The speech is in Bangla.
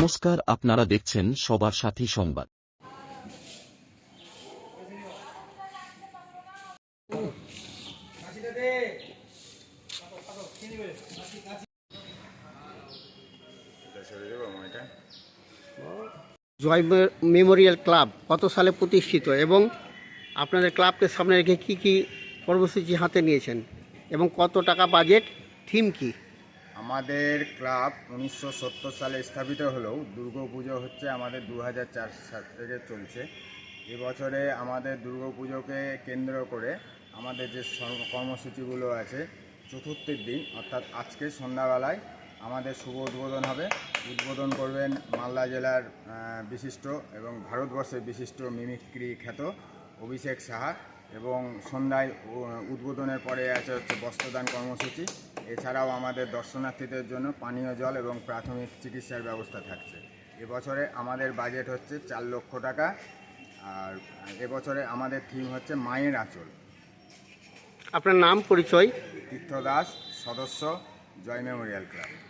নমস্কার, আপনারা দেখছেন সবার সাথী সংবাদ। জয় মেমোরিয়াল ক্লাব কত সালে প্রতিষ্ঠিত এবং আপনাদের ক্লাবকে সামনে রেখে কি কি কর্মসূচি হাতে নিয়েছেন এবং কত টাকা বাজেট, থিম কি? আমাদের ক্লাব উনিশশো সত্তর সালে স্থাপিত হলেও দুর্গাপুজো হচ্ছে আমাদের দু হাজার চার সাল থেকে চলছে। এবছরে আমাদের দুর্গাপুজোকে কেন্দ্র করে আমাদের যে কর্মসূচিগুলো আছে, চতুর্থের দিন, অর্থাৎ আজকে সন্ধ্যাবেলায় আমাদের শুভ উদ্বোধন হবে। উদ্বোধন করবেন মালদা জেলার বিশিষ্ট এবং ভারতবর্ষের বিশিষ্ট মিমিক্রি খ্যাত অভিষেক সাহা এবং সন্ধ্যায় উদ্বোধনের পরে আছে হচ্ছে বস্ত্রদান কর্মসূচি। এছাড়াও আমাদের দর্শনার্থীদের জন্য পানীয় জল এবং প্রাথমিক চিকিৎসার ব্যবস্থা থাকছে। এবছরে আমাদের বাজেট হচ্ছে চার লক্ষ টাকা আর এবছরে আমাদের থিম হচ্ছে মায়ের আঁচল। আপনার নাম পরিচয়? তীর্থ দাস সদস্য জয় মেমোরিয়াল ক্লাব।